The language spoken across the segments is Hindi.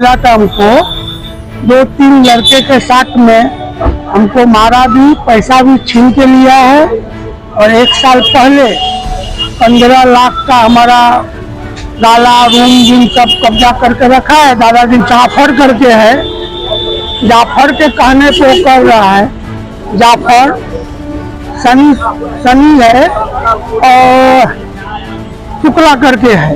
था हमको दो तीन लड़के के साथ में हमको मारा भी, पैसा भी छीन के लिया है। और एक साल पहले पंद्रह लाख का हमारा गाला रूम जिन सब कब्जा करके रखा है। दादाजी जाफ़र करके है। जाफ़र के कहने वो कर रहा है, जाफ़र, सनी सनी है और शुक्ला करके है।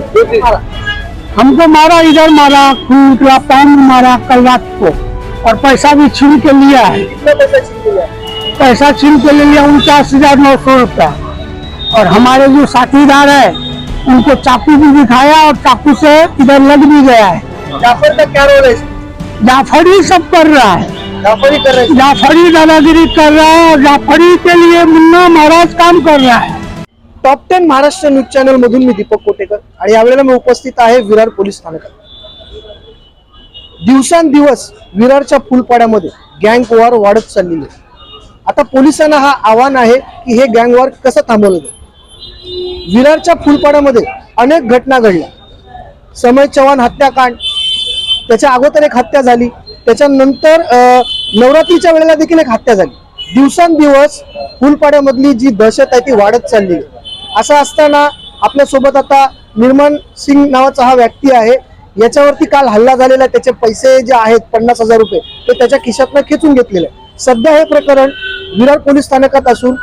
हमको मारा इधर मारा खूंटला पान में मारा कल रात को। और पैसा भी छीन के लिया है। पैसा छीन लिया? पैसा छीन के ले लिया उनचास हज़ार नौ सौ रुपया। और हमारे जो साथीदार है उनको चाकू भी दिखाया और चाकू से इधर लग भी गया है। जाफ़र का क्या रोल है जाफरी सब कर रहा है। जाफ़र ही कर रहे हैं जाफरी दादागिरी कर रहा है और जाफरी के लिए मुन्ना महाराज काम कर रहा है। Top ten Maharashtra news channel मधून मी दीपक कोटेकर आणि यावेळेला मी उपस्थित आहे विरार पोलीस स्थानकात दिवसांदिवस विरारच्या फुलपाड्यामध्ये गँग वॉर वाढत चाललेली आहे. आता पोलिसांना हा आव्हान आहे की हे गँग वॉर कसं थांबवलं जाईल? विरारच्या फुलपाड्यामध्ये अनेक घटना घडल्या. समय चव्हाण हत्याकांड त्याच्या अगोदर एक हत्या झाली त्याच्यानंतर अं, नवरात्रीच्या वेळेला देखील एक हत्या झाली. दिवसांदिवस फुलपाड्यामधली जी दहशत आहे ती वाढत चालली आहे. असं असताना आपल्यासोबत आता निर्मल सिंग नावाचा हा व्यक्ती आहे. याच्यावरती काल हल्ला झालेला त्याचे पैसे जे आहेत पन्नास हजार रुपये ते त्याच्या खिशातनं खेचून घेतलेले सध्या हे प्रकरण विरार पोलीस स्थानकात असून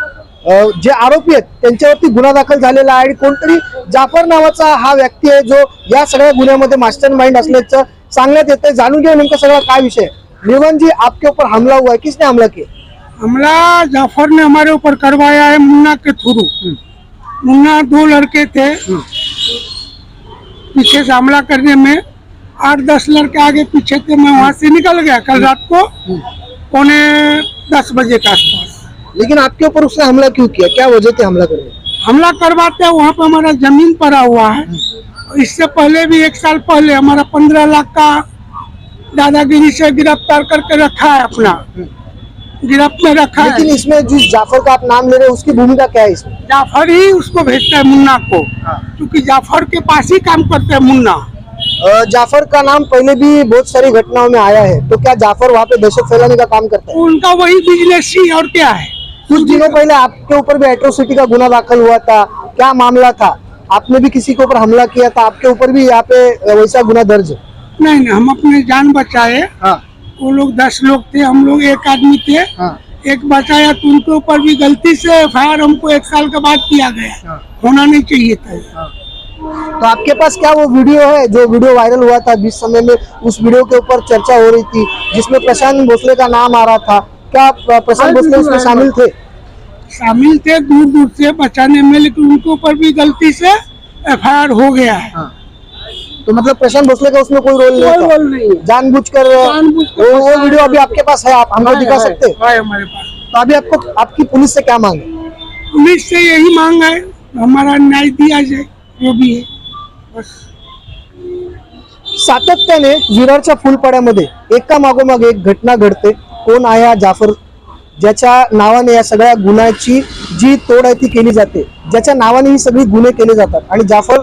जे आरोपी आहेत त्यांच्यावरती गुन्हा दाखल झालेला आहे. आणि कोणतरी जाफर नावाचा हा व्यक्ती आहे जो या सगळ्या गुन्ह्यामध्ये मास्टर माइंड असल्याचं सांगण्यात येतं जाणून घेऊ नेमका सगळा काय विषय आहे. जी आपके ऊपर हमला हुआ है? किसने हमला किया? हमला जाफर ने हमारे ऊपर करवाया है मुन्ना के थ्रू। मुन्ना दो लड़के थे। पीछे से हमला करने में आठ दस लड़के आगे पीछे थे। मैं वहाँ से निकल गया कल रात को पौने दस बजे के आसपास। लेकिन आपके ऊपर उसने हमला क्यों किया? क्या वजह थी हमला करने हमला करवाते हैं वहाँ पे हमारा ज़मीन पड़ा हुआ है। इससे पहले भी एक साल पहले हमारा पंद्रह लाख का दादागिरी से गिरफ़्तार करके रखा है अपना। गिरफ्त में रखा है। लेकिन इसमें जिस जाफ़र का आप नाम ले रहे हैं उसकी भूमिका क्या है इसमें? जाफ़र ही उसको भेजता है मुन्ना को। क्योंकि जाफ़र के पास ही काम करते हैं मुन्ना। जाफ़र का नाम पहले भी बहुत सारी घटनाओं में आया है। तो क्या जाफ़र वहाँ पे दहशत फैलाने का काम करता है? उनका वही बिज़नेस ही और क्या है? कुछ दिनों पहले आपके ऊपर भी एट्रोसिटी का गुना दाखिल हुआ था। क्या मामला था? आपने भी किसी के ऊपर हमला किया था? आपके ऊपर भी यहाँ पे वैसा गुना दर्ज है? नहीं नहीं हम अपने जान बचाए। हाँ। वो लोग दस लोग थे हम लोग एक आदमी थे। हाँ। एक बचाया तो उनके ऊपर भी गलती से एफआईआर हमको एक साल के बाद किया गया। हाँ। होना नहीं चाहिए था। ये। तो आपके पास क्या वो वीडियो है जो वीडियो वायरल हुआ था जिस समय में उस वीडियो के ऊपर चर्चा हो रही थी जिसमें प्रशांत भोसले का नाम आ रहा था? क्या प्रशांत भोसले उसमें शामिल थे? शामिल थे दूर दूर से बचाने में लेकिन उनके ऊपर भी गलती से एफआईआर हो गया है। तो मतलब प्रशांत भोसले का उसमें कोई रोल नहीं कोई था रोल नहीं है। जानबूझकर जानबूझकर वो वो वीडियो अभी आपके पास है आप हमको दिखा सकते? हैं है हमारे पास। तो अभी आपको आपकी पुलिस से क्या मांग? है पुलिस से यही मांग है हमारा न्याय दिया जाए जो भी है बस। सातत्याने विरारच्या फुलपाड्यामध्ये एका मागोमाग एक घटना घडते. कोण आहे हा जाफर? ज्याच्या नावाने या सगळ्या गुन्ह्याची जी तोड आहे ती केली जाते. ज्याच्या नावाने ही सगळी गुन्हे केले जातात. आणि जाफर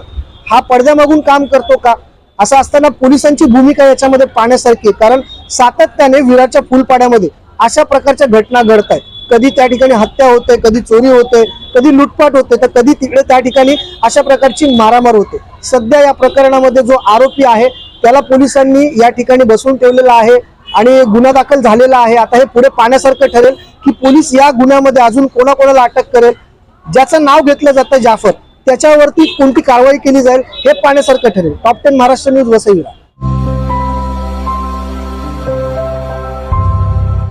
हा पडद्यामागून काम करतो का? असं असताना पोलिसांची भूमिका याच्यामध्ये पाहण्यासारखी आहे. कारण सातत्याने विराटच्या फुलपाड्यामध्ये अशा प्रकारच्या घटना घडत आहेत कधी त्या ठिकाणी हत्या होते कधी चोरी होते कधी लुटपाट होते तर कधी तिकडे त्या ठिकाणी अशा प्रकारची मारामार होते. सध्या या प्रकरणामध्ये जो आरोपी आहे त्याला पोलिसांनी या ठिकाणी बसवून ठेवलेला आहे आणि गुन्हा दाखल झालेला आहे. आता हे पुढे पाहण्यासारखं ठरेल की पोलीस या गुन्ह्यामध्ये अजून कोणाकोणाला अटक करेल ज्याचं नाव घेतलं जातं जाफर. त्याच्यावरती कोणती कारवाई केली जाईल हे पाहण्यासारखं ठरेल. Top ten Maharashtra news Vasai